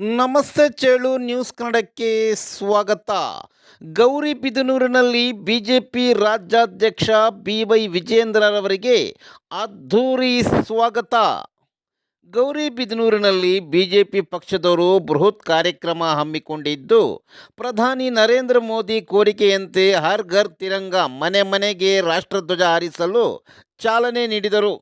ನಮಸ್ತೆ ಚೇಳು ನ್ಯೂಸ್ ಕನ್ನಡಕ್ಕೆ ಸ್ವಾಗತ. ಗೌರಿಬಿದನೂರಿನಲ್ಲಿ ಬಿಜೆಪಿ ರಾಜ್ಯಾಧ್ಯಕ್ಷ ಬಿ ವೈ ವಿಜೇಂದ್ರರವರಿಗೆ ಅದ್ಧೂರಿ ಸ್ವಾಗತ. ಗೌರಿಬಿದನೂರಿನಲ್ಲಿ ಬಿಜೆಪಿ ಪಕ್ಷದವರು ಬೃಹತ್ ಕಾರ್ಯಕ್ರಮ ಹಮ್ಮಿಕೊಂಡಿದ್ದು, ಪ್ರಧಾನಿ ನರೇಂದ್ರ ಮೋದಿ ಕೋರಿಕೆಯಂತೆ ಹರ್ ಘರ್ ತಿರಂಗ ಮನೆ ಮನೆಗೆ ರಾಷ್ಟ್ರಧ್ವಜ ಹಾರಿಸಲು ಚಾಲನೆ ನೀಡಿದರು.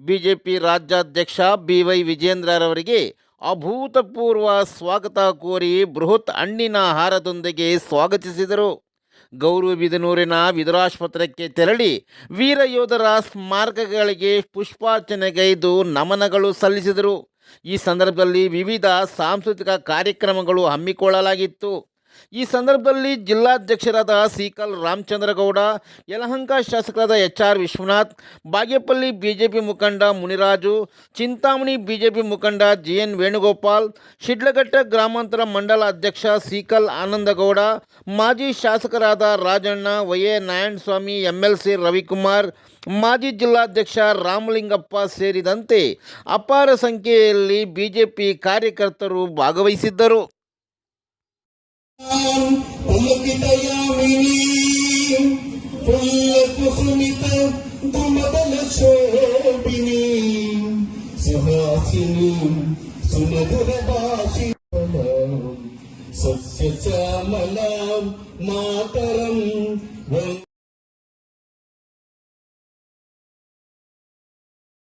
ಬಿಜೆಪಿ ರಾಜ್ಯಾಧ್ಯಕ್ಷ ಬಿ ವೈ ವಿಜೇಂದ್ರರವರಿಗೆ ಅಭೂತಪೂರ್ವ ಸ್ವಾಗತ ಕೋರಿ ಬೃಹತ್ ಹಣ್ಣಿನ ಹಾರದೊಂದಿಗೆ ಸ್ವಾಗತಿಸಿದರು. ಗೌರವಬಿದನೂರಿನ ವಿದುರಾಸ್ಪತ್ರಕ್ಕೆ ತೆರಳಿ ವೀರಯೋಧರ ಸ್ಮಾರಕಗಳಿಗೆ ಪುಷ್ಪಾರ್ಚನೆಗೈದು ನಮನಗಳು ಸಲ್ಲಿಸಿದರು. ಈ ಸಂದರ್ಭದಲ್ಲಿ ವಿವಿಧ ಸಾಂಸ್ಕೃತಿಕ ಕಾರ್ಯಕ್ರಮಗಳು ಹಮ್ಮಿಕೊಳ್ಳಲಾಗಿತ್ತು. ಈ ಸಂದರ್ಭದಲ್ಲಿ ಜಿಲ್ಲಾಧ್ಯಕ್ಷರಾದ ಸೀಕಲ್ ರಾಮಚಂದ್ರಗೌಡ, ಯಲಹಂಕ ಶಾಸಕರಾದ H R Vishwanath, Bagepalli BJP ಮುಖಂಡ ಮುನಿರಾಜು, ಚಿಂತಾಮಣಿ ಬಿಜೆಪಿ ಮುಖಂಡ ಜಿ ಎನ್ ವೇಣುಗೋಪಾಲ್, ಶಿಡ್ಲಘಟ್ಟ ಗ್ರಾಮಾಂತರ ಮಂಡಲ ಅಧ್ಯಕ್ಷ ಸೀಕಲ್ ಆನಂದಗೌಡ, ಮಾಜಿ ಶಾಸಕರಾದ Rajanna Y A Narayanaswamy, MLC Ravikumar, ಮಾಜಿ ಜಿಲ್ಲಾಧ್ಯಕ್ಷ ರಾಮಲಿಂಗಪ್ಪ ಸೇರಿದಂತೆ ಅಪಾರ ಸಂಖ್ಯೆಯಲ್ಲಿ ಬಿಜೆಪಿ ಕಾರ್ಯಕರ್ತರು ಭಾಗವಹಿಸಿದ್ದರು. পুলকিত ইয়ামিনী পুল্ল কুসুমিত দুমদল শোভিনী সুহাসিনী সুমধুরবাসী সস্য শ্যামলাম মাতরম